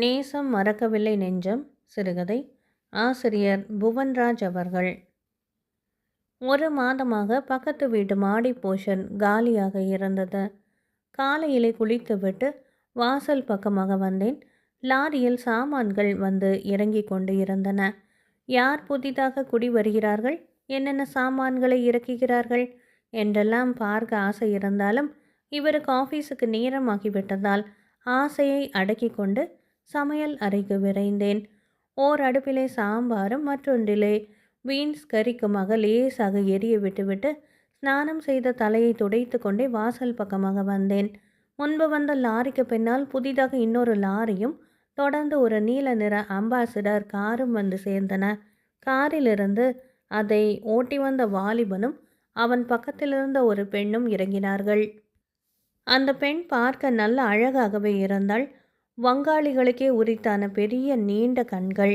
நேசம் மறக்கவில்லை நெஞ்சம் சிறுகதை. ஆசிரியர் புவன்ராஜ் அவர்கள். ஒரு மாதமாக பக்கத்து வீட்டு மாடி போர்ஷன் காலியாக இருந்தது காலையிலே குளித்துவிட்டு வாசல் பக்கமாக வந்தேன். லாரியில் சாமான்கள் வந்து இறங்கிக் கொண்டு இருந்தன. யார் புதிதாக குடி வருகிறார்கள்? என்னென்ன சாமான்களை இறக்குகிறார்கள்? என்றெல்லாம் பார்க்க ஆசை இருந்தாலும் இவருக்கு ஆஃபீஸுக்கு நேரமாகிவிட்டதால் ஆசையை அடக்கி கொண்டு சமையல் அறைக்கு விரைந்தேன். ஓர் அடுப்பிலே சாம்பாரும் மற்றொன்றிலே பீன்ஸ் கறிக்குமாக லேசாக எரிய விட்டுவிட்டு ஸ்நானம் செய்த தலையை துடைத்து கொண்டே வாசல் பக்கமாக வந்தேன். முன்பு வந்த லாரிக்கு பின்னால் புதிதாக இன்னொரு லாரியும் தொடர்ந்து ஒரு நீல நிற அம்பாசிடர் காரும் வந்து சேர்ந்தன. காரிலிருந்து அதை ஓட்டி வந்த வாலிபனும் அவன் பக்கத்திலிருந்த ஒரு பெண்ணும் இறங்கினார்கள். அந்த பெண் பார்க்க நல்ல அழகாகவே இருந்தாள். வங்காளிகளுக்கே உரித்தான பெரிய நீண்ட கண்கள்.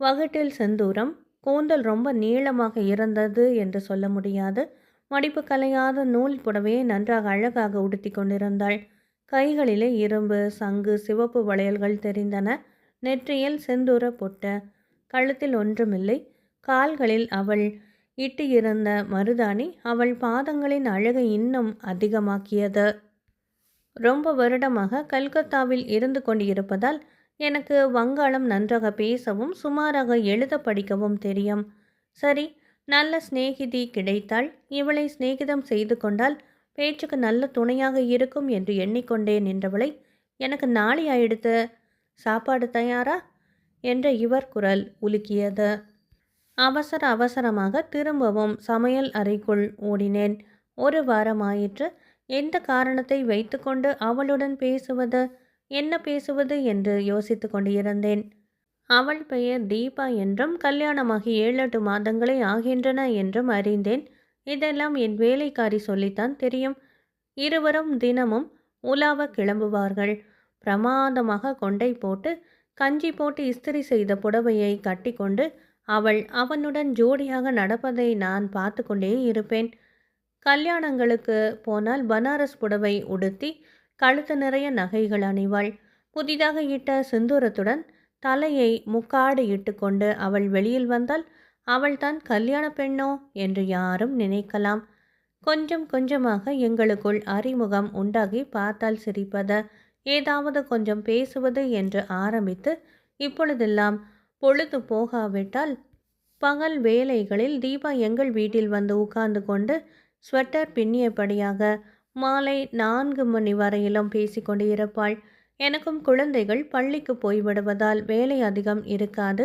வகட்டில் செந்தூரம் கூந்தல் ரொம்ப நீளமாக இருந்தது என்று சொல்ல முடியாது. மடிப்பு கலையாத நூல் புடவையை நன்றாக அழகாக உடுத்தி கொண்டிருந்தாள். கைகளிலே இரும்பு சங்கு சிவப்பு வளையல்கள் தெரிந்தன. நெற்றியில் செந்தூர பொட்ட கழுத்தில் ஒன்றுமில்லை. கால்களில் அவள் இட்டு இருந்த மருதாணி அவள் பாதங்களின் அழகை இன்னும் அதிகமாக்கியது. ரொம்ப வருடமாக கல்கத்தாவில் இருந்து கொண்டிருப்பதால் எனக்கு வங்காளம் நன்றாக பேசவும் சுமாராக எழுத படிக்கவும் தெரியும். சரி நல்ல சிநேகிதி கிடைத்தால் இவளை சிநேகிதம் செய்து கொண்டால் பேச்சுக்கு நல்ல துணையாக இருக்கும் என்று எண்ணிக்கொண்டே நின்றவளை எனக்கு நாளை ஆயிடுத்து சாப்பாடு தயாரா? என்ற இவர் குரல் உலுக்கியது. அவசர அவசரமாக திரும்பவும் சமையல் அறைக்குள் ஓடினேன். ஒரு வாரம் ஆயிற்று எந்த காரணத்தை வைத்துக்கொண்டு அவளுடன் பேசுவது என்ன பேசுவது என்று யோசித்து கொண்டிருந்தேன். அவள் பெயர் தீபா என்றும் கல்யாணமாகி ஏழு எட்டு மாதங்களே ஆகின்றன என்றும் அறிந்தேன். இதெல்லாம் என் வேலைக்காரி சொல்லித்தான் தெரியும். இருவரும் தினமும் உலாவ கிளம்புவார்கள். பிரமாதமாக கொண்டை போட்டு கஞ்சி போட்டு இஸ்திரி செய்த புடவையை கட்டிக்கொண்டு அவள் அவனுடன் ஜோடியாக நடப்பதை நான் பார்த்து கொண்டே இருப்பேன். கல்யாணங்களுக்கு போனால் பனாரஸ் புடவை உடுத்தி கழுத்து நிறைய நகைகள் அணிவாள். புதிதாக இட்ட சிந்தூரத்துடன் தலையை முக்காடு இட்டுக்கொண்டு அவள் வெளியில் வந்தால் அவள்தான் கல்யாண பெண்ணோ என்று யாரும் நினைக்கலாம். கொஞ்சம் கொஞ்சமாக எங்களுக்குள் அறிமுகம் உண்டாகி பார்த்தால் சிரிப்பது. ஏதாவது கொஞ்சம் பேசுவது என்று ஆரம்பித்து இப்பொழுதெல்லாம் பொழுது போகாவிட்டால் பகல் வேலைகளில் தீபா எங்கள் வீட்டில் வந்து உட்கார்ந்து கொண்டு ஸ்வெட்டர் பின்னியபடியாக மாலை நான்கு மணி வரையிலும் பேசிக்கொண்டு இருப்பாள். எனக்கும் குழந்தைகள் பள்ளிக்கு போய்விடுவதால் வேலை அதிகம் இருக்காது.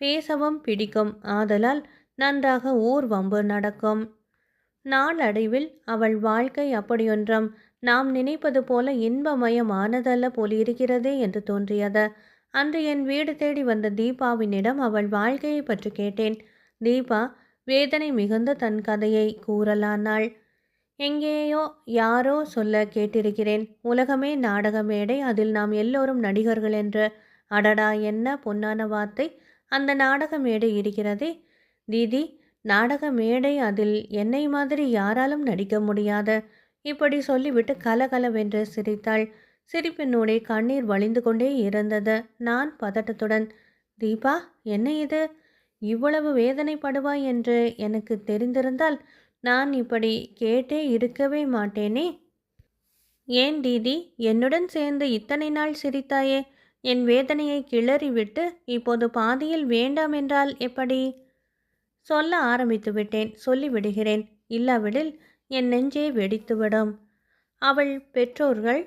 பேசவும் பிடிக்கும். ஆதலால் நன்றாக ஊர் வம்பு நடக்கும். நாளடைவில் அவள் வாழ்க்கை அப்படியொன்றும் நாம் நினைப்பது போல இன்பமயமானதல்ல போலிருக்கிறதே என்று தோன்றியது. அன்று என் வீடு தேடி வந்த தீபாவினிடம் அவள் வாழ்க்கையை பற்றி கேட்டேன். தீபா வேதனை மிகுந்த தன் கதையை கூறலானாள். எங்கேயோ யாரோ சொல்ல கேட்டிருக்கிறேன். உலகமே நாடக மேடை. அதில் நாம் எல்லோரும் நடிகர்கள் என்று. அடடா என்ன பொன்னான வார்த்தை. அந்த நாடக மேடை இருக்கிறதே. தீதி நாடக மேடை அதில் என்னை மாதிரி யாராலும் நடிக்க முடியாது. இப்படி சொல்லிவிட்டு கலகலவென்று சிரித்தாள். சிரிப்பினோடே கண்ணீர் வழிந்து கொண்டே இருந்தது. நான் பதட்டத்துடன் தீபா என்ன இது? இவ்வளவு வேதனைப்படுவாய் என்று எனக்கு தெரிந்திருந்தால் நான் இப்படி கேட்டே இருக்கவே மாட்டேனே. ஏன் தீதி? என்னுடன் சேர்ந்து இத்தனை நாள் சிரித்தாயே? என் வேதனையை கிளறிவிட்டு இப்போது பாதியில் வேண்டாம் என்றால் எப்படி? சொல்ல ஆரம்பித்து விட்டேன் சொல்லிவிடுகிறேன் இல்லாவிடில் என் நெஞ்சே வெடித்துவிடும். அவள் பெற்றோர்கள்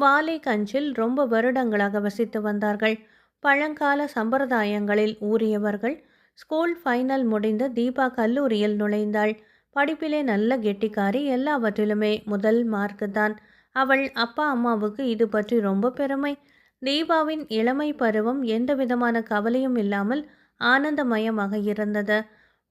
வாலிகஞ்சில் ரொம்ப வருடங்களாக வசித்து வந்தார்கள். பழங்கால சம்பிரதாயங்களில் ஊறியவர்கள் ஸ்கூல் ஃபைனல் முடிந்து தீபா கல்லூரியில் நுழைந்தாள். படிப்பிலே நல்ல கெட்டிக்காரி எல்லாவற்றிலுமே முதல் மார்க்கு தான். அவள் அப்பா அம்மாவுக்கு இது பற்றி ரொம்ப பெருமை. தீபாவின் இளமை பருவம் எந்த விதமான கவலையும் இல்லாமல் ஆனந்தமயமாக இருந்தது.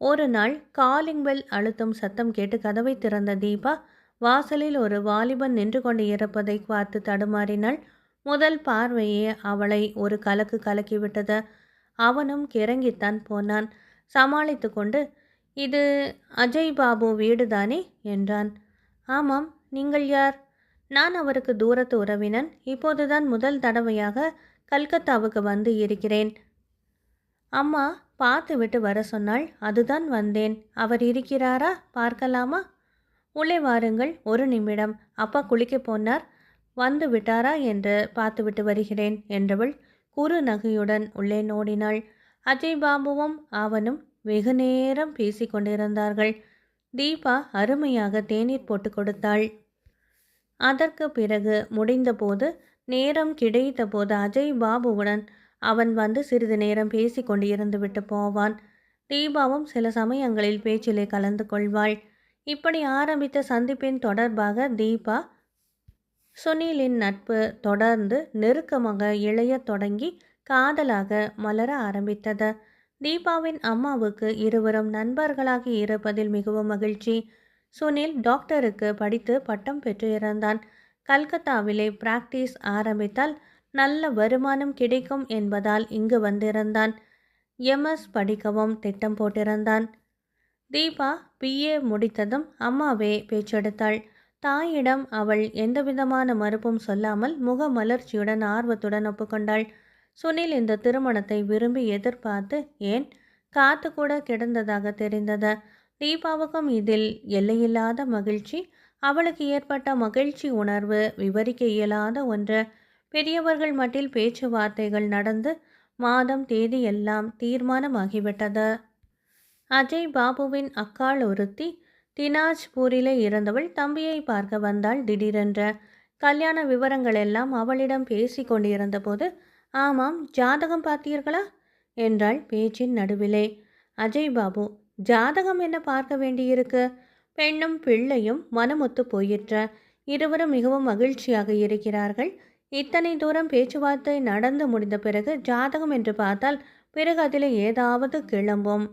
ஒரு நாள் காலிங் பெல் அழுத்தும் சத்தம் கேட்டு கதவை திறந்த தீபா வாசலில் ஒரு வாலிபன் நின்று கொண்டு இருப்பதை பார்த்து தடுமாறினாள். முதல் பார்வையே அவளை ஒரு கலக்கு கலக்கிவிட்டது அவனும் கிறங்கித்தான் போனான். சமாளித்து கொண்டு இது அஜய் பாபு வீடுதானே? என்றான். ஆமாம் நீங்கள் யார்? நான் அவருக்கு தூரத்து உறவினன். இப்போதுதான் முதல் தடவையாக கல்கத்தாவுக்கு வந்து இருக்கிறேன். அம்மா பார்த்து விட்டு வர சொன்னாள் அதுதான் வந்தேன். அவர் இருக்கிறாரா? பார்க்கலாமா? உள்ளே வாருங்கள் ஒரு நிமிடம். அப்பா குளிக்கப் போனார். வந்து விட்டாரா? என்று பார்த்துவிட்டு வருகிறேன் என்றவள் குறு நகையுடன் உள்ளே நோடினாள். அஜய் பாபுவும் அவனும் வெகு நேரம் பேசிக்கொண்டிருந்தார்கள் தீபா அருமையாக தேநீர் போட்டு கொடுத்தாள். அதற்கு பிறகு முடிந்தபோது நேரம் கிடைத்தபோது அஜய் பாபுவுடன் அவன் வந்து சிறிது நேரம் பேசி கொண்டு போவான். தீபாவும் சில சமயங்களில் பேச்சிலே கலந்து கொள்வாள். இப்படி ஆரம்பித்த சந்திப்பின் தொடர்பாக தீபா சுனிலின் நட்பு தொடர்ந்து நெருக்கமாக இளைய தொடங்கி காதலாக மலர ஆரம்பித்தது. தீபாவின் அம்மாவுக்கு இருவரும் நண்பர்களாகி இருப்பதில் மிகவும் மகிழ்ச்சி. சுனில் டாக்டருக்கு படித்து பட்டம் பெற்று இருந்தான் கல்கத்தாவிலே பிராக்டிஸ் ஆரம்பித்தால் நல்ல வருமானம் கிடைக்கும் என்பதால் இங்கு வந்திருந்தான். எம்எஸ் படிக்கவும் திட்டம் போட்டிருந்தான். தீபா பிஏ முடித்ததும் அம்மாவே பேச்செடுத்தாள். தாயிடம் அவள் எந்தவிதமான மறுப்பும் சொல்லாமல் முகமலர்ச்சியுடன் ஆர்வத்துடன் ஒப்புக்கொண்டாள். சுனில் இந்த திருமணத்தை விரும்பி எதிர்பார்த்து ஏன்? காத்து கூட கிடந்ததாக தெரிந்தது. தீபாவுக்கும் இதில் எல்லையில்லாத மகிழ்ச்சி அவளுக்கு ஏற்பட்ட மகிழ்ச்சி உணர்வு விவரிக்க இயலாத ஒன்று. பெரியவர்கள் மட்டில் பேச்சுவார்த்தைகள் நடந்து மாதம் தேதி எல்லாம் தீர்மானமாகிவிட்டது. அஜய் பாபுவின் அக்காள் ஒருத்தி தினாஜ்பூரிலே இருந்தவள் தம்பியை பார்க்க வந்தாள் திடீரென்ற கல்யாண விவரங்கள் எல்லாம் அவளிடம் பேசி கொண்டிருந்தபோது ஆமாம் ஜாதகம் பார்த்தீர்களா? என்றாள் பேச்சின் நடுவிலே. அஜய் பாபு ஜாதகம் என்ன பார்க்க வேண்டியிருக்கு? பெண்ணும் பிள்ளையும் மனமொத்து போயிற்ற. இருவரும் மிகவும் மகிழ்ச்சியாக இருக்கிறார்கள். இத்தனை தூரம் பேச்சுவார்த்தை நடந்து முடிந்த பிறகு ஜாதகம் என்று பார்த்தால் பிறகு அதில் ஏதாவது கிளம்பும்.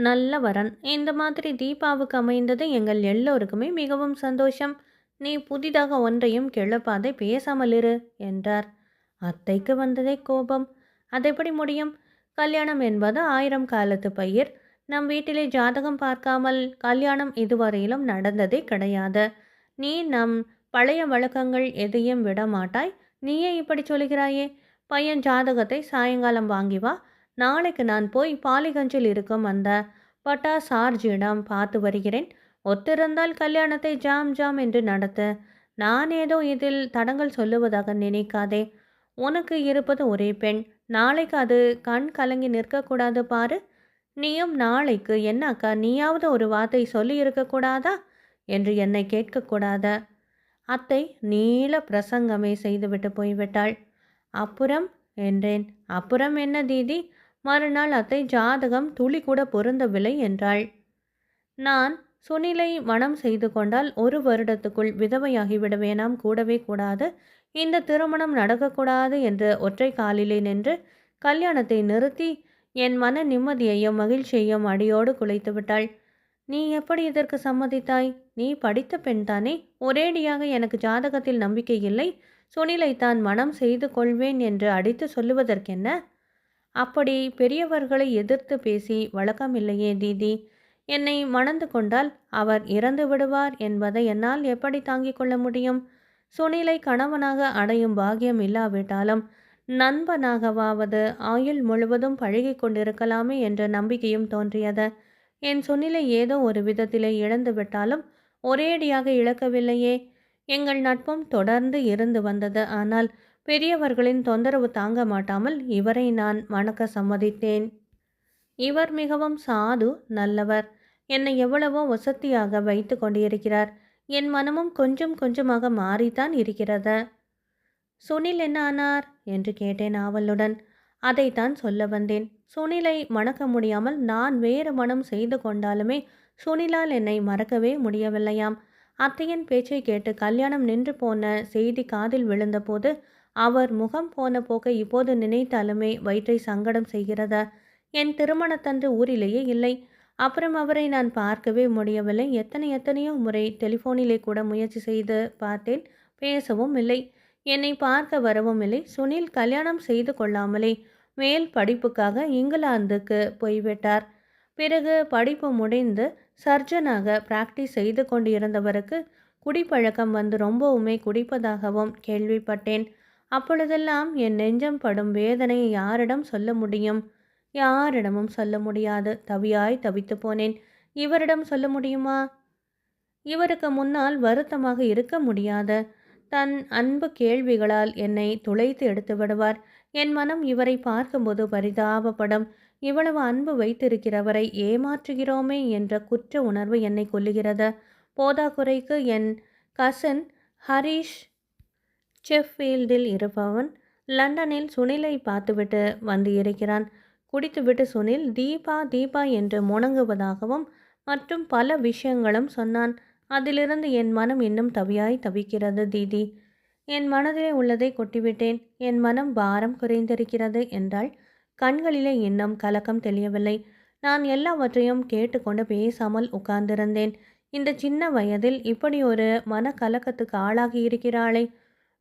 நல்ல வரன். இந்த மாதிரி தீபாவுக்கு அமைந்தது எங்கள் எல்லோருக்குமே மிகவும் சந்தோஷம். நீ புதிதாக ஒன்றையும் கிளப்பாதை பேசாமல் இரு என்றார். அத்தைக்கு வந்ததே கோபம். அதெப்படி முடியும்? கல்யாணம் என்பது ஆயிரம் காலத்து பயிர். நம் வீட்டிலே ஜாதகம் பார்க்காமல் கல்யாணம் இதுவரையிலும் நடந்ததே கிடையாது. நீ நம் பழைய வழக்கங்கள் எதையும் விட மாட்டாய் நீயே இப்படி சொல்கிறாயே? பையன் ஜாதகத்தை சாயங்காலம் வாங்கி வா. நாளைக்கு நான் போய் பாலிகஞ்சில் இருக்கும் அந்த பட்டா சார்ஜியிடம் பார்த்து வருகிறேன். ஒத்திருந்தால் கல்யாணத்தை ஜாம் ஜாம் என்று நடத்து. நான் ஏதோ இதில் தடங்கள் சொல்லுவதாக நினைக்காதே. உனக்கு இருப்பது ஒரே பெண். நாளைக்கு அது கண் கலங்கி நிற்கக்கூடாது பாரு. நீயும் நாளைக்கு என்ன அக்கா நீயாவது ஒரு வார்த்தை சொல்லி இருக்கக்கூடாதா? என்று என்னை கேட்கக்கூடாத. அத்தை நீள பிரசங்கமே செய்துவிட்டு போய்விட்டாள். அப்புறம்? என்றேன். அப்புறம் என்ன தீதி? மறுநாள் அத்தை ஜாதகம் துளி கூட பொருந்தவில்லை என்றாள். நான் சுனிலை மனம் செய்து கொண்டால் ஒரு வருடத்துக்குள் விதவையாகிவிட வேணாம் கூடவே கூடாது. இந்த திருமணம் நடக்கக்கூடாது என்று ஒற்றை காலிலே நின்று கல்யாணத்தை நிறுத்தி என் மன நிம்மதியையும் மகிழ்ச்சியையும் அடியோடு குலைத்து விட்டாள். நீ எப்படி இதற்கு சம்மதித்தாய்? நீ படித்த பெண் தானே? ஒரேடியாக எனக்கு ஜாதகத்தில் நம்பிக்கை இல்லை. சுனிலை தான் மனம் செய்து கொள்வேன் என்று அடித்து சொல்லுவதற்கென்ன? அப்படி பெரியவர்களை எதிர்த்து பேசி வழக்கமில்லையே தீதி. என்னை மணந்து கொண்டால் அவர் இறந்து விடுவார் என்பதை என்னால் எப்படி தாங்கிக் கொள்ள முடியும்? சுனிலை கணவனாக அடையும் பாக்கியம் இல்லாவிட்டாலும் நண்பனாகவாவது ஆயுள் முழுவதும் பழகி கொண்டிருக்கலாமே என்ற நம்பிக்கையும் தோன்றியது. என் சுனிலை ஏதோ ஒரு விதத்திலே இழந்து விட்டாலும் ஒரேடியாக இழக்கவில்லையே. எங்கள் நட்பும் தொடர்ந்து இருந்து வந்தது. ஆனால் பெரியவர்களின் தொந்தரவு தாங்க மாட்டாமல் இவரை நான் மணக்க சம்மதித்தேன். இவர் மிகவும் சாது நல்லவர். என்னை எவ்வளவோ வசதியாக வைத்து கொண்டிருக்கிறார். என் மனமும் கொஞ்சம் கொஞ்சமாக மாறித்தான் இருக்கிறது. சுனில் என்ன ஆனார்? என்று கேட்டேன் ஆவலுடன். அதைத்தான் சொல்ல வந்தேன். சுனிலை மணக்க முடியாமல் நான் வேறு மனம் செய்து கொண்டாலுமே சுனிலால் என்னை மறக்கவே முடியவில்லையாம். அத்தையின் பேச்சை கேட்டு கல்யாணம் நின்று போன செய்தி காதில் விழுந்தபோது அவர் முகம் போன போக இப்போது நினைத்தாலுமே வயிற்றை சங்கடம் செய்கிறதா? என் திருமணத்தன்று ஊரிலேயே இல்லை. அப்புறம் அவரை நான் பார்க்கவே முடியவில்லை. எத்தனை எத்தனையோ முறை டெலிஃபோனிலே கூட முயற்சி செய்து பார்த்தேன். பேசவும் இல்லை. என்னை பார்க்க வரவும் இல்லை. சுனில் கல்யாணம் செய்து கொள்ளாமலே மேல் படிப்புக்காக இங்கிலாந்துக்கு போய்விட்டார். பிறகு படிப்பு முடிந்து சர்ஜனாக பிராக்டிஸ் செய்து கொண்டிருந்தவருக்கு குடிப்பழக்கம் வந்து ரொம்பவுமே குடிப்பதாகவும் கேள்விப்பட்டேன். அப்பொழுதெல்லாம் என் நெஞ்சம் படும் வேதனையை யாரிடம் சொல்ல முடியும்? யாரிடமும் சொல்ல முடியாது. தவியாய் தவித்து போனேன். இவரிடம் சொல்ல முடியுமா? இவருக்கு முன்னால் வருத்தமாக இருக்க முடியாது. தன் அன்பு கேள்விகளால் என்னை துளைத்து எடுத்து விடுவார். என் மனம் இவரை பார்க்கும்போது பரிதாபப்படும். இவ்வளவு அன்பு வைத்திருக்கிறவரை ஏமாற்றுகிறோமே என்ற குற்ற உணர்வு என்னை கொல்லுகிறது. போதாக்குறைக்கு என் கசன் ஹரீஷ் செஃபீல்டில் இருப்பவன் லண்டனில் சுனிலை பார்த்துவிட்டு வந்து இருக்கிறான். குடித்துவிட்டு சுனில் தீபா தீபா என்று முணங்குவதாகவும் மற்றும் பல விஷயங்களும் சொன்னான். அதிலிருந்து என் மனம் இன்னும் தவியாய் தவிக்கிறது தீதி. என் மனதிலே உள்ளதை கொட்டிவிட்டேன். என் மனம் பாரம் குறைந்திருக்கிறது என்றால் கண்களிலே இன்னும் கலக்கம் தெளியவில்லை. நான் எல்லாவற்றையும் கேட்டுக்கொண்டு பேசாமல் உட்கார்ந்திருந்தேன். இந்த சின்ன வயதில் இப்படி ஒரு மன கலக்கத்துக்கு ஆளாகி இருக்கிறாளே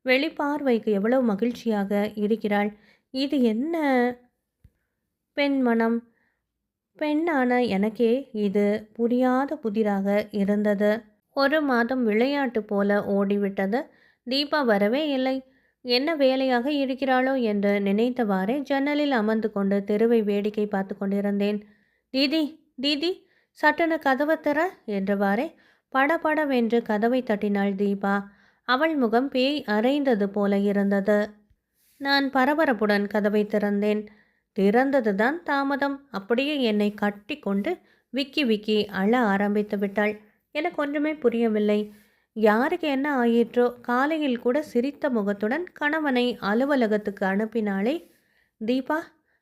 வெளிப்பார்வைக்கு எவ்வளவு மகிழ்ச்சியாக இருக்கிறாள்? இது என்ன பெண் மனம்? பெண்ணான எனக்கே இது புரியாத புதிராக இருந்தது. ஒரு மாதம் விளையாட்டு போல ஓடிவிட்டது. தீபா வரவே இல்லை. என்ன வேலையாக இருக்கிறாளோ என்று நினைத்தவாறே ஜன்னலில் அமர்ந்து கொண்டு தெருவை வேடிக்கை பார்த்து கொண்டிருந்தேன். தீதி தீதி சட்டென கதவை தர என்றவாறே படபடவென்று கதவை தட்டினாள் தீபா. அவள் முகம் பேய் அரைந்தது போல இருந்தது. நான் பரபரப்புடன் கதவை திறந்தேன். திறந்ததுதான் தாமதம். அப்படியே என்னை கட்டி கொண்டு விக்கி விக்கி அழ ஆரம்பித்து விட்டாள். எனக்கு ஒன்றுமே புரியவில்லை. யாருக்கு என்ன ஆயிற்றோ காலையில் கூட சிரித்த முகத்துடன் கணவனை அலுவலகத்துக்கு அனுப்பினாளே. தீபா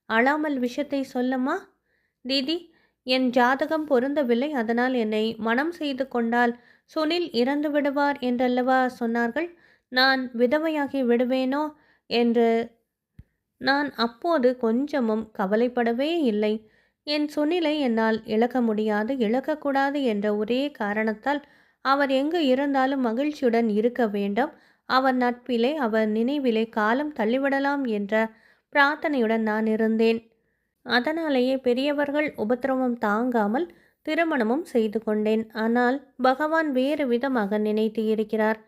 அழாமல் விஷயத்தை சொல்லம்மா? தீதி என் ஜாதகம் பொருந்தவில்லை. அதனால் என்னை மனம் செய்து கொண்டால் சுனில் இறந்து விடுவார் என்றல்லவா சொன்னார்கள்? நான் விதவையாகி விடுவேனோ? என்று. நான் அப்போது கொஞ்சமும் கவலைப்படவே இல்லை. என் சுனிலை என்னால் இழக்க முடியாது இழக்கக்கூடாது என்ற ஒரே காரணத்தால் அவர் எங்கு இருந்தாலும் மகிழ்ச்சியுடன் இருக்க வேண்டும். அவர் நட்பிலே அவர் நினைவிலே காலம் தள்ளிவிடலாம் என்ற பிரார்த்தனையுடன் நான் இருந்தேன். அதனாலேயே பெரியவர்கள் உபத்திரவம் தாங்காமல் திருமணமும் செய்து கொண்டேன். ஆனால் பகவான் வேறு விதமாக நினைத்து இருக்கிறார்.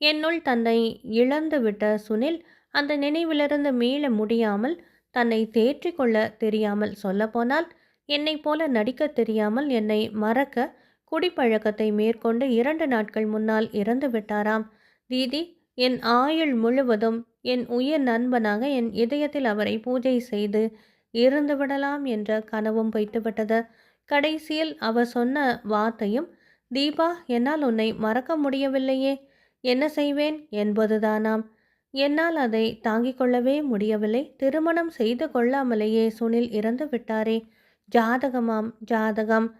என்னுள் தன்னை இழந்துவிட்ட சுனில் அந்த நினைவிலிருந்து மீள முடியாமல் தன்னை தேற்றிக்கொள்ள தெரியாமல் சொல்லப்போனால் என்னைப் போல நடிக்க தெரியாமல் என்னை மறக்க குடிப்பழக்கத்தை மேற்கொண்டு இரண்டு நாட்கள் முன்னால் இறந்து விட்டாராம். தீதி என் ஆயுள் முழுவதும் என் உயிர் நண்பனாக என் இதயத்தில் அவரை பூஜை செய்து இருந்து விடலாம் என்ற கனவும் வைத்துவிட்டது கடைசியில் அவர் சொன்ன வார்த்தையும் தீபா என்னால் உன்னை மறக்க முடியவில்லையே. என்ன செய்வேன்? என்பதுதானாம். என்னால் அதை தாங்கிக் கொள்ளவே முடியவில்லை. திருமணம் செய்து கொள்ளாமலேயே சுனில் இறந்து விட்டாரே. ஜாதகமாம் ஜாதகம்.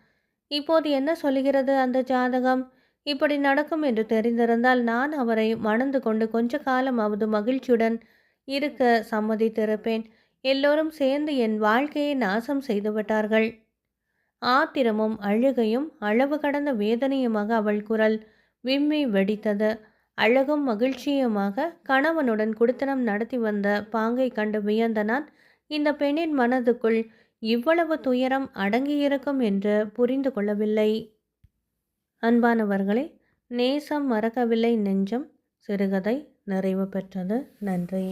இப்போது என்ன சொல்லுகிறது அந்த ஜாதகம்? இப்படி நடக்கும் என்று தெரிந்திருந்தால் நான் அவரை மணந்து கொண்டு கொஞ்ச காலமாவது மகிழ்ச்சியுடன் இருக்க சம்மதித்திருப்பேன். எல்லோரும் சேர்ந்து என் வாழ்க்கையை நாசம் செய்துவிட்டார்கள் ஆத்திரமும் அழுகையும் அளவு கடந்த வேதனையுமாக அவள் குரல் விம்மி வெடித்தது. அழகும் மகிழ்ச்சியுமாக கணவனுடன் குடித்தனம் நடத்தி வந்த பாங்கை கண்டு வியந்த நான் இந்த பெண்ணின் மனதுக்குள் இவ்வளவு துயரம் அடங்கியிருக்கும் என்று புரிந்து கொள்ளவில்லை. அன்பானவர்களே நேசம் மறக்கவில்லை நெஞ்சம் சிறுகதை நிறைவு பெற்றது. நன்றி.